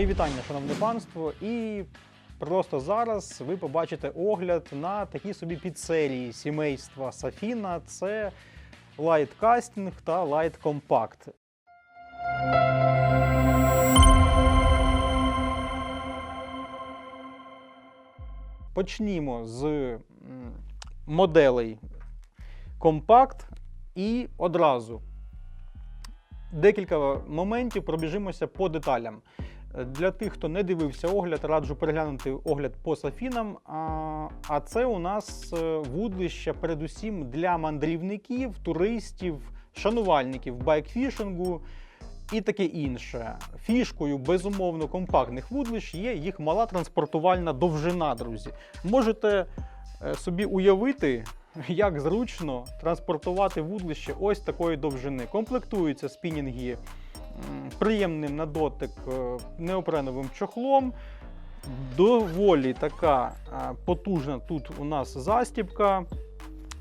Мої вітання, шановне панство, і просто зараз ви побачите огляд на такі собі підсерії сімейства Сафіна. Це Casting та Compact. Почнімо з моделей Compact і одразу декілька моментів пробіжимося по деталям. Для тих, хто не дивився огляд, раджу переглянути огляд по Сафінам. А, це у нас е, вудлище передусім для мандрівників, туристів, шанувальників байкфішингу і таке інше. Фішкою, безумовно, компактних вудлищ є їх мала транспортувальна довжина, друзі. Можете е, собі уявити, як зручно транспортувати вудлище ось такої довжини. Комплектуються спінінги приємним на дотик е, неопреновим чохлом. Доволі така е, потужна тут у нас застібка.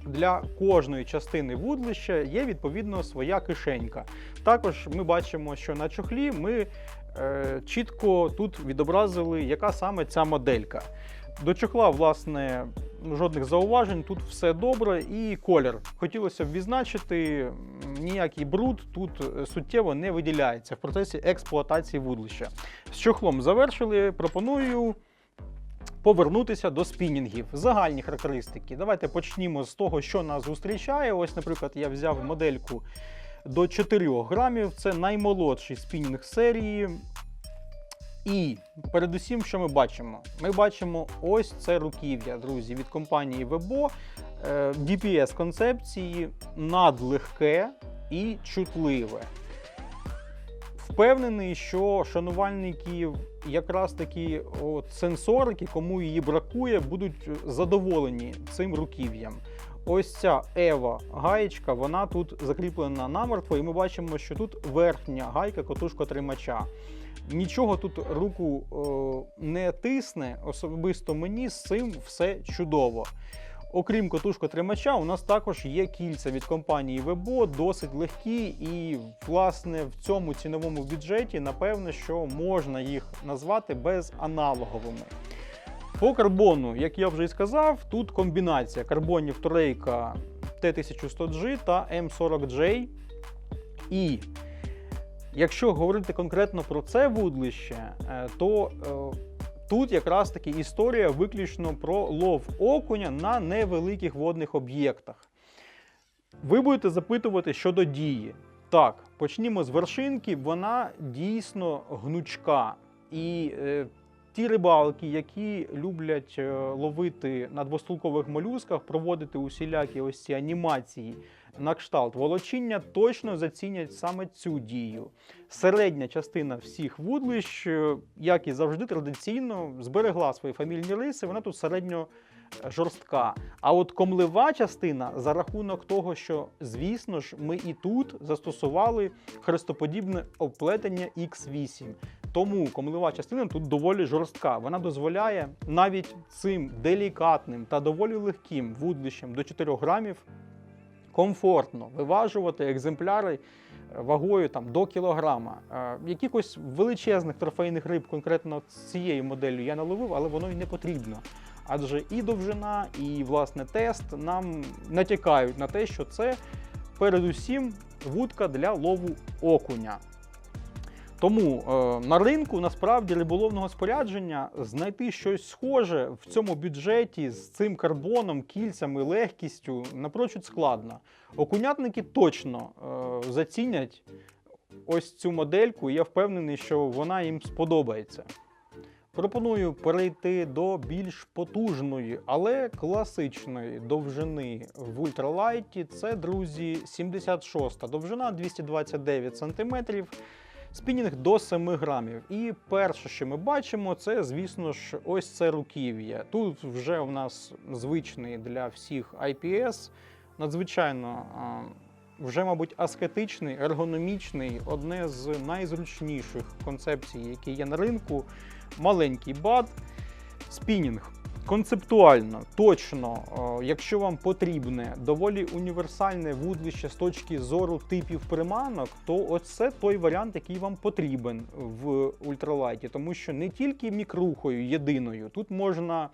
Для кожної частини вудлища є відповідно своя кишенька. Також ми бачимо, що на чохлі ми е, чітко тут відобразили, яка саме ця моделька. До чохла, власне, жодних зауважень, тут все добре. І колір. Хотілося б відзначити, ніякий бруд тут е, суттєво не виділяється в процесі експлуатації вудлища. З чохлом завершили. Пропоную повернутися до спінінгів. Загальні характеристики. Давайте почнімо з того, що нас зустрічає. Ось, наприклад, я взяв модельку до 4 грамів. Це наймолодший спінінг серії. І передусім, що ми бачимо? Ми бачимо ось це руків'я, друзі, від компанії Webo. Е, DPS концепції надлегке і чутливе. Впевнений, що шанувальників якраз такі от сенсорики, кому її бракує, будуть задоволені цим руків'ям. Ось ця Ева гаєчка, вона тут закріплена намертво, і ми бачимо, що тут верхня гайка котушка тримача. Нічого тут руку е, не тисне, особисто мені з цим все чудово. Окрім котушко-тримача, у нас також є кільця від компанії Webo, досить легкі, і власне в цьому ціновому бюджеті напевно, що можна їх назвати безаналоговими. По карбону, як я вже і сказав, тут комбінація карбонів Турейка T1100G та M40J. І якщо говорити конкретно про це вудлище, е, то е, Тут якраз таки історія виключно про лов окуня на невеликих водних об'єктах. Ви будете запитувати щодо дії. Так, почнімо з вершинки, вона дійсно гнучка. І е, ті рибалки, які люблять е, ловити на двостулкових молюсках, проводити усілякі ось ці анімації на кшталт волочіння, точно зацінять саме цю дію. Середня частина всіх вудлищ, е, як і завжди, традиційно зберегла свої фамільні риси, вона тут середньо е, жорстка. А от комлива частина за рахунок того, що, звісно ж, ми і тут застосували хрестоподібне оплетення X8. Тому комлива частина тут доволі жорстка. Вона дозволяє навіть цим делікатним та доволі легким вудлищем до 4 грамів комфортно виважувати екземпляри е, вагою там, до кілограма. Е, Якихось величезних трофейних риб, конкретно цією моделлю я не ловив, але воно і не потрібно. Адже і довжина, і власне тест нам натякають на те, що це передусім вудка для лову окуня. Тому е, на ринку насправді риболовного спорядження знайти щось схоже в цьому бюджеті з цим карбоном, кільцями, легкістю напрочуд складно. Окунятники точно е, зацінять ось цю модельку, і я впевнений, що вона їм сподобається. Пропоную перейти до більш потужної, але класичної довжини в ультралайті. Це, друзі, 76 довжина 229 см. Спінінг до 7 грамів. І перше, що ми бачимо, це, звісно ж, ось це руків'я. Тут вже у нас звичний для всіх IPS, надзвичайно вже, мабуть, аскетичний, ергономічний, одне з найзручніших концепцій, які є на ринку. Маленький бад, спінінг. Концептуально, точно, якщо вам потрібне доволі універсальне вудлище з точки зору типів приманок, то оце той варіант, який вам потрібен в ультралайті, тому що не тільки мікрухою єдиною, тут можна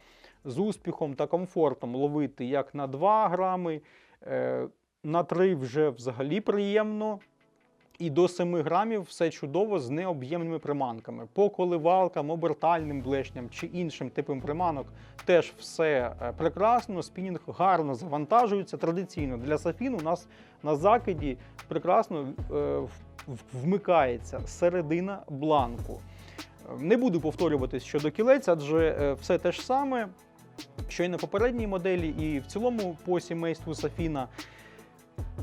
з успіхом та комфортом ловити як на 2 грами, е, на 3 вже взагалі приємно. І до 7 грамів все чудово з необ'ємними приманками. По коливалкам, обертальним блешням чи іншим типам приманок теж все е, прекрасно. Спінінг гарно завантажується. Традиційно для Сафін у нас на закиді прекрасно е, вмикається середина бланку. Е, Не буду повторюватись щодо кілець, адже все те ж саме, що і на попередній моделі, і в цілому по сімейству Сафіна.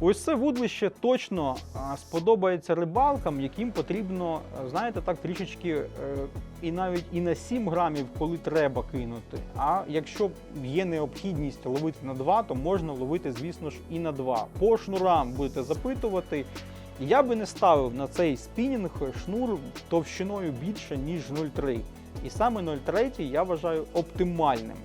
Ось це вудлище точно сподобається рибалкам, яким потрібно, е, знаєте, так трішечки е, і навіть і на 7 грамів, коли треба кинути. А якщо є необхідність ловити на 2, то можна ловити, звісно ж, і на 2. По шнурам будете запитувати. Я би не ставив на цей спінінг шнур товщиною більше, ніж 0,3. І саме 0,3 я вважаю оптимальним.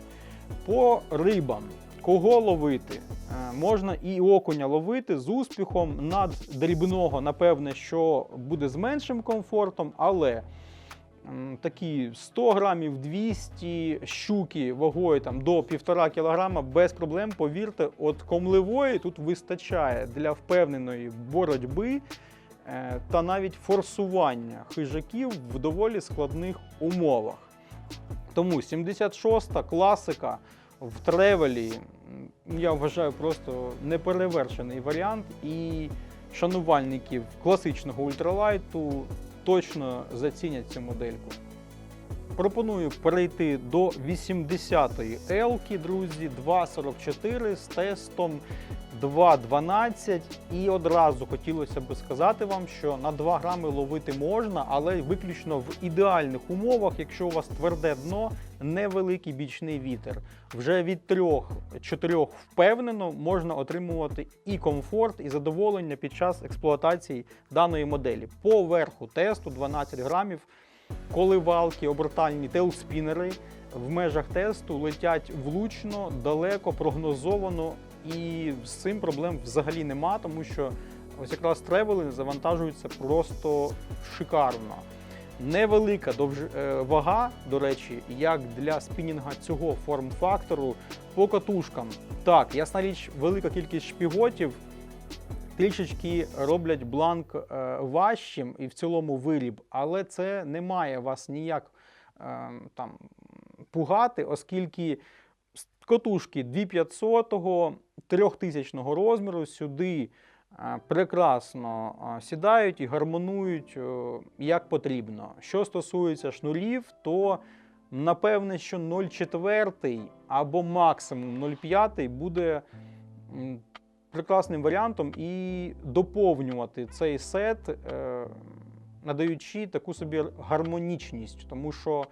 По рибам, кого ловити? Е, Можна і окуня ловити з успіхом над дрібного, напевне, що буде з меншим комфортом, але такі 100 грамів 200 щуки вагою там, до 1,5 кілограма без проблем, повірте, от комливої тут вистачає для впевненої боротьби е, та навіть форсування хижаків в доволі складних умовах. Тому 76-та класика в тревелі, я вважаю, просто неперевершений варіант. І шанувальників класичного ультралайту точно зацінять цю модельку. Пропоную перейти до 80-ї елки, друзі, 2.44 з тестом 2.12. І одразу хотілося б сказати вам, що на 2 грами ловити можна, але виключно в ідеальних умовах, якщо у вас тверде дно, невеликий бічний вітер. Вже від 3-4 впевнено можна отримувати і комфорт, і задоволення під час експлуатації даної моделі. По верху тесту 12 грамів коливалки, обертальні тейлспінери в межах тесту летять влучно, далеко, прогнозовано, і з цим проблем взагалі нема, тому що ось якраз тревели завантажуються просто шикарно. Невелика довж... е, вага, до речі, як для спінінга цього форм-фактору по катушкам. Так, ясна річ, велика кількість шпіготів трішечки роблять бланк е, важчим і в цілому виріб, але це не має вас ніяк е, там пугати, оскільки катушки 2500 3000 розміру сюди е, прекрасно сідають і гармонують як потрібно. Що стосується шнурів, то напевне, що 0,4 або максимум 0,5 буде прекрасним варіантом і доповнювати цей сет, е, надаючи таку собі гармонічність, тому що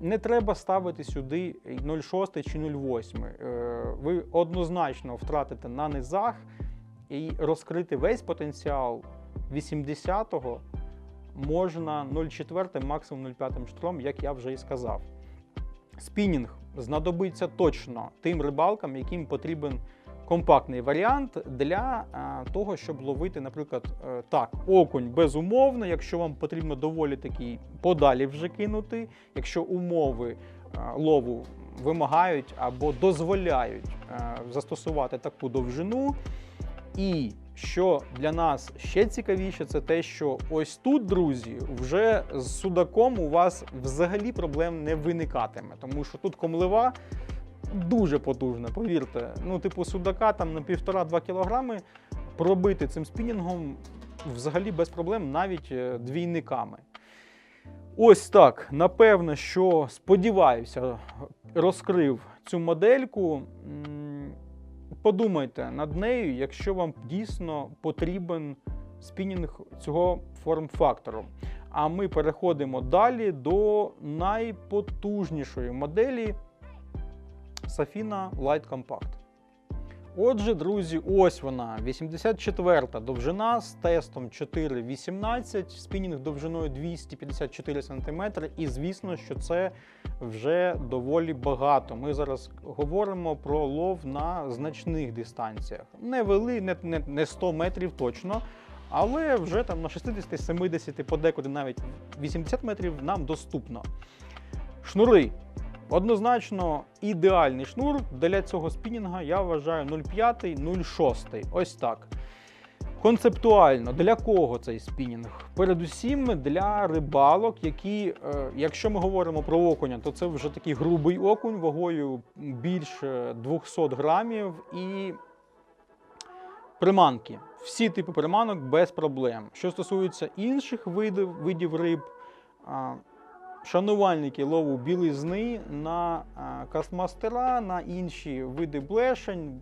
не треба ставити сюди 0,6 чи 0,8. Е, Ви однозначно втратите на низах і розкрити весь потенціал 80-го можна 0,4, максимум 0,5 штром, як я вже і сказав. Спінінг знадобиться точно тим рибалкам, яким потрібен компактний варіант для е, того, щоб ловити, наприклад, е, так, окунь безумовно, якщо вам потрібно доволі такий подалі вже кинути, якщо умови е, лову вимагають або дозволяють застосувати таку довжину. І що для нас ще цікавіше, це те, що ось тут, друзі, вже з судаком у вас взагалі проблем не виникатиме, тому що тут комлива дуже потужна, повірте. Ну, типу, судака там на 1,5-2 кілограми пробити цим спінінгом взагалі без проблем, навіть е, двійниками. Ось так. Напевно, що сподіваюся, розкрив цю модельку. Подумайте над нею, якщо вам дійсно потрібен спінінг цього форм-фактору. А ми переходимо далі до найпотужнішої моделі Safina Light Compact. Отже, друзі, ось вона, 84-та довжина з тестом 4,18, спінінг довжиною 254 см. І звісно, що це вже доволі багато. Ми зараз говоримо про лов на значних дистанціях. Не вели, не, не, не 100 метрів точно. Але вже там на 60-70, подекуди навіть 80 метрів нам доступно. Шнури. Однозначно ідеальний шнур для цього спінінга я вважаю 0,5, 0,6. Ось так. Концептуально, для кого цей спінінг? Передусім для рибалок, які, е, якщо ми говоримо про окуня, то це вже такий грубий окунь вагою більше 200 грамів і приманки. Всі типи приманок без проблем. Що стосується інших видів, видів риб, шанувальники лову білизни на кастмастера, на інші види блешень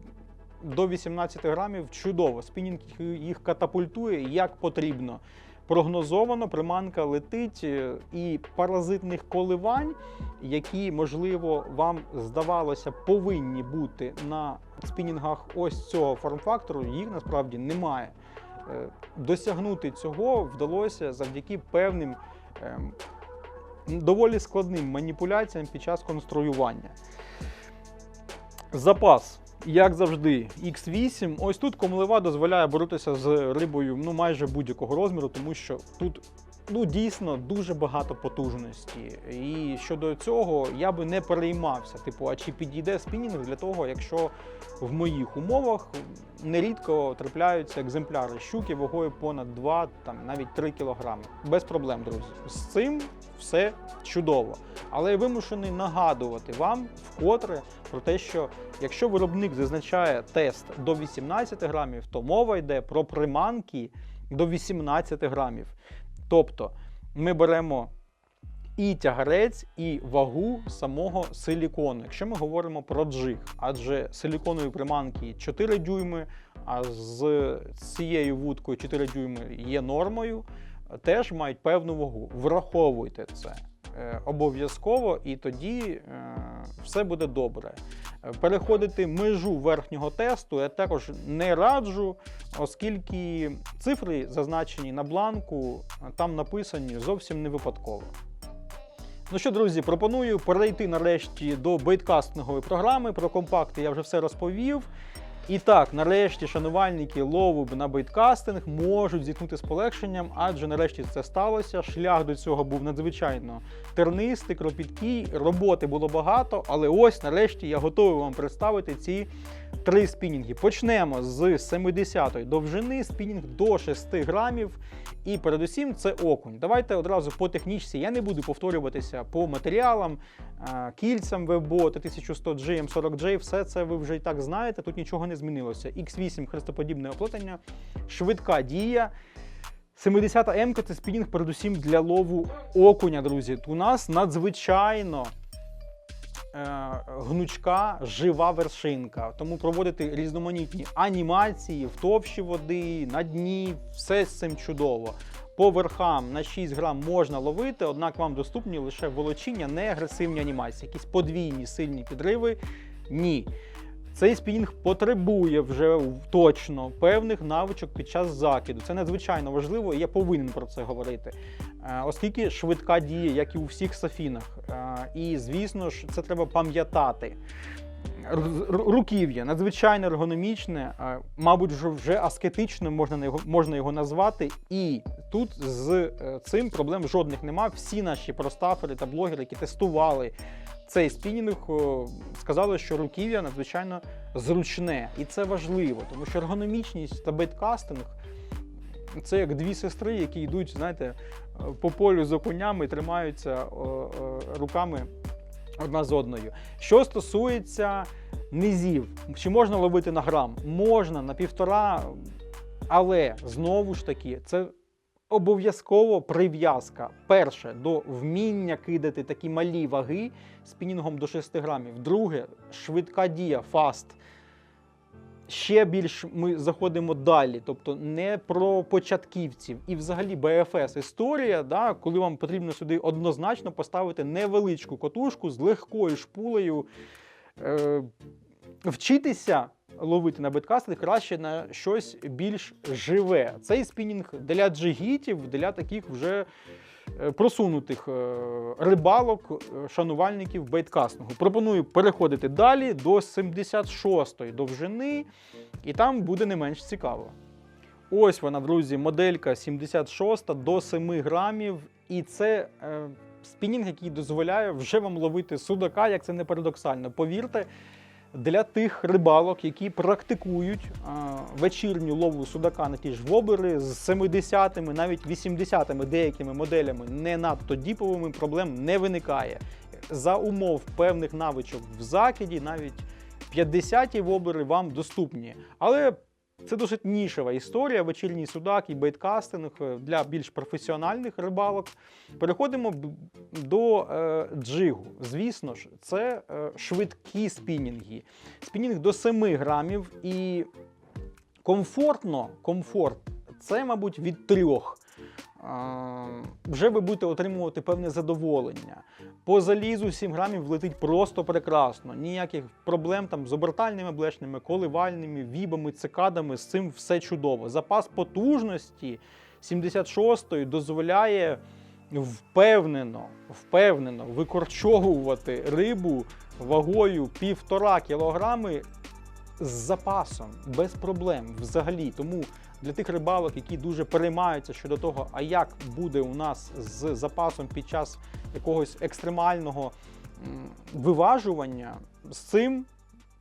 до 18 грамів чудово. Спінінг їх катапультує як потрібно. Прогнозовано приманка летить е, і паразитних коливань, які, можливо, вам здавалося, повинні бути на спінінгах ось цього форм-фактору, їх насправді немає. Е, Досягнути цього вдалося завдяки певним ем, доволі складним маніпуляціям під час конструювання. Запас. Як завжди, X8. Ось тут комлева дозволяє боротися з рибою ну, майже будь-якого розміру, тому що тут ну, дійсно дуже багато потужності. І щодо цього я би не переймався. Типу, а чи підійде спінінг для того, якщо в моїх умовах нерідко трапляються екземпляри щуки вагою понад 2, там навіть 3 кілограми. Без проблем, друзі. З цим все чудово. Але я вимушений нагадувати вам вкотре про те, що якщо виробник зазначає тест до 18 грамів, то мова йде про приманки до 18 грамів. Тобто ми беремо і тягарець, і вагу самого силікону, якщо ми говоримо про джиг, адже силіконові приманки 4 дюйми, а з цією вудкою 4 дюйми є нормою, теж мають певну вагу. Враховуйте це обов'язково, і тоді е, все буде добре. Е, Переходити межу верхнього тесту я також не раджу, оскільки цифри, зазначені на бланку, е, там написані зовсім не випадково. Ну що, друзі, пропоную перейти нарешті до бейткастингової програми. Про компакти я вже все розповів. І так, нарешті шанувальники лову на бейткастинг можуть зіткнути з полегшенням, адже нарешті це сталося. Шлях до цього був надзвичайно тернистий, кропіткий, роботи було багато, але ось нарешті я готовий вам представити ці три спінінги. Почнемо з 70-ї довжини, спінінг до 6 грамів. І передусім це окунь. Давайте одразу по технічці. Я не буду повторюватися по матеріалам, кільцям вебо, 1100G, M40J, все це ви вже і так знаєте, тут нічого не змінилося. X8 хрестоподібне оплетення, швидка дія. 70 М це спінінг передусім для лову окуня, друзі. У нас надзвичайно гнучка жива вершинка. Тому проводити різноманітні анімації в товщі води, на дні, все з цим чудово. По верхам на 6 грам можна ловити, однак вам доступні лише волочіння, не агресивні анімації, якісь подвійні сильні підриви. Ні. Цей спінінг потребує вже точно певних навичок під час закиду. Це надзвичайно важливо, і я повинен про це говорити. Е, Оскільки швидка діє, як і у всіх сафінах. Е, І звісно ж, це треба пам'ятати. Руків'я надзвичайно ергономічне, е, мабуть, вже, аскетичним можна його, можна його назвати. І тут з цим проблем жодних нема. Всі наші простафери та блогери, які тестували цей спінінг, сказали, що руків'я надзвичайно зручне. І це важливо, тому що ергономічність та бейткастинг це як дві сестри, які йдуть, знаєте, по полю з окунями, тримаються о, о, руками одна з одною. Що стосується низів, чи можна ловити на грам? Можна на півтора, але знову ж таки, це обов'язково прив'язка. Перше, до вміння кидати такі малі ваги спінінгом до 6 грамів. Друге, швидка дія, фаст. Ще більш ми заходимо далі, тобто не про початківців і взагалі БФС історія, да, коли вам потрібно сюди однозначно поставити невеличку котушку з легкою шпулею, е, вчитися ловити на беткастинг, краще на щось більш живе. Цей спінінг для джигітів, для таких вже е, просунутих е, рибалок, е, шанувальників бейткастингу. Пропоную переходити далі до 76-ї довжини, і там буде не менш цікаво. Ось вона, друзі, моделька 76 до 7 грамів. І це спінінг, який дозволяє вже вам ловити судака, як це не парадоксально. Повірте, для тих рибалок, які практикують вечірню лову судака на ті ж вобери з 70-ми, навіть 80-ми деякими моделями, не надто діповими, проблем не виникає. За умов певних навичок в закиді, навіть 50-ті вобери вам доступні. Але це досить нішева історія. Вечірній судак і бейткастинг е, для більш професіональних рибалок. Переходимо до е, джигу. Звісно ж, це е, швидкі спінінги. Спінінг до 7 грамів і комфортно, комфорт це, мабуть, від трьох. Вже ви будете отримувати певне задоволення. По залізу 7 грамів влетить просто прекрасно. Ніяких проблем там з обертальними блешнями, коливальними, вібами, цикадами. З цим все чудово. Запас потужності 76-ї дозволяє впевнено, впевнено викорчовувати рибу вагою півтора кілограми з запасом, без проблем взагалі. Тому для тих рибалок, які дуже переймаються щодо того, а як буде у нас з запасом під час якогось екстремального виважування, з цим,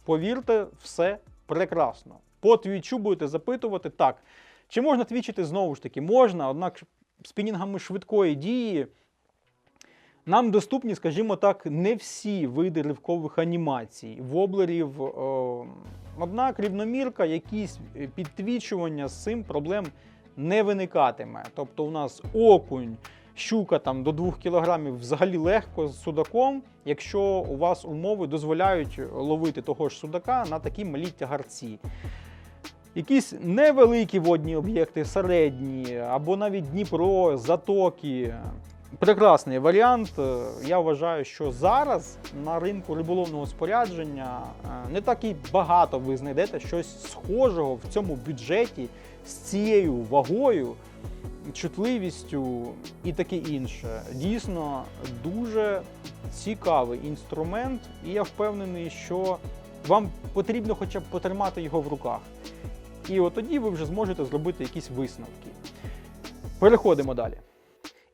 повірте, все прекрасно. По твічу будете запитувати так. Чи можна твічити знову ж таки? Можна, однак спінінгами швидкої дії нам доступні, скажімо так, не всі види ривкових анімацій, воблерів. О, однак рівномірка, якісь е, підтвічування з цим проблем не виникатиме. Тобто у нас окунь, щука там до 2 кг взагалі легко з судаком, якщо у вас умови дозволяють ловити того ж судака на такі малі тягарці. Якісь невеликі водні об'єкти, середні, або навіть Дніпро, затоки. Прекрасний варіант. Е, Я вважаю, що зараз на ринку риболовного спорядження е, не так і багато ви знайдете щось схожого в цьому бюджеті з цією вагою, чутливістю і таке інше. Дійсно дуже цікавий інструмент, і я впевнений, що вам потрібно хоча б потримати його в руках. І от тоді ви вже зможете зробити якісь висновки. Переходимо далі.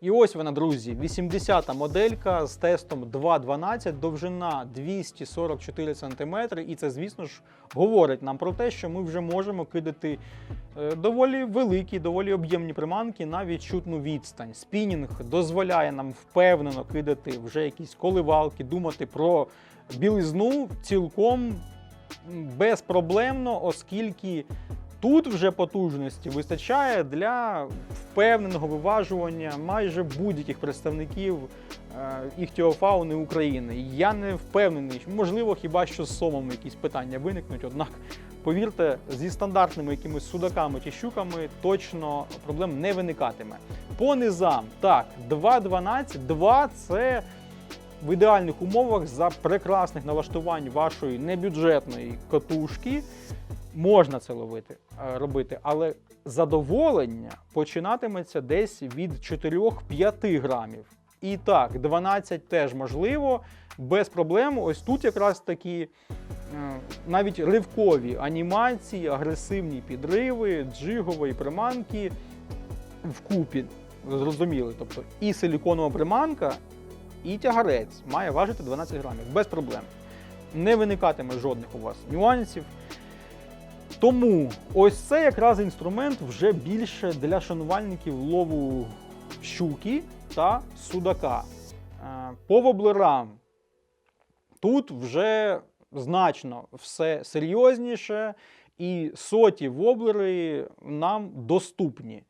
І ось вона, друзі, 80-та моделька з тестом 2.12, довжина 244 см. І це, звісно ж, говорить нам про те, що ми вже можемо кидати е, доволі великі, доволі об'ємні приманки на відчутну відстань. Спінінг дозволяє нам впевнено кидати вже якісь коливалки, думати про білизну цілком безпроблемно, оскільки Тут вже потужності вистачає для впевненого виважування майже будь-яких представників е, іхтіофауни України. Я не впевнений, можливо, хіба що з сомами якісь питання виникнуть. Однак, повірте, зі стандартними якимись судаками чи щуками точно проблем не виникатиме. По низам, так, 2.12, 2 це в ідеальних умовах за прекрасних налаштувань вашої небюджетної катушки можна це ловити, е, робити, але задоволення починатиметься десь від 4-5 грамів. І так, 12 теж можливо, без проблем. Ось тут якраз такі е, навіть ривкові анімації, агресивні підриви, джигової приманки вкупі. Зрозуміли. Тобто і силіконова приманка, і тягарець має важити 12 грамів без проблем. Не виникатиме жодних у вас нюансів. Тому ось це якраз інструмент вже більше для шанувальників лову щуки та судака. Е, По воблерам тут вже значно все серйозніше, і соті воблери нам доступні.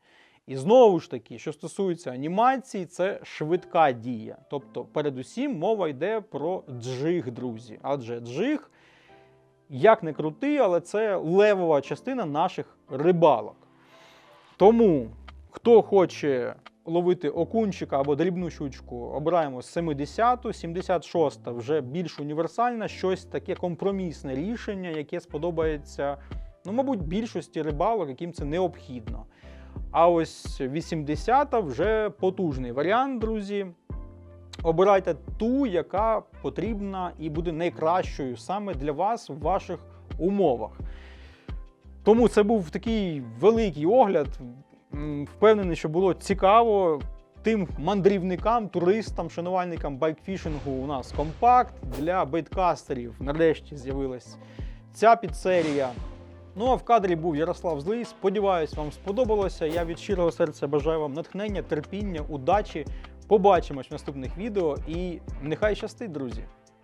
І знову ж таки, що стосується анімації, це швидка дія. Тобто, передусім мова йде про джиг, друзі. Адже джиг як не крути, але це левова частина наших рибалок. Тому, хто хоче ловити окунчика або дрібну щучку, обираємо 70-ту, 76-та вже більш універсальна, щось таке компромісне рішення, яке сподобається, ну, мабуть, більшості рибалок, яким це необхідно. А ось 80-та вже потужний варіант, друзі. Обирайте ту, яка потрібна і буде найкращою саме для вас в ваших умовах. Тому це був такий великий огляд. Впевнений, що було цікаво тим мандрівникам, туристам, шанувальникам байкфішингу. У нас компакт для бейткастерів. Нарешті з'явилась ця підсерія. Ну а в кадрі був Ярослав Злий. Сподіваюсь, вам сподобалося. Я від щирого серця бажаю вам натхнення, терпіння, удачі. Побачимось в наступних відео і нехай щастить, друзі!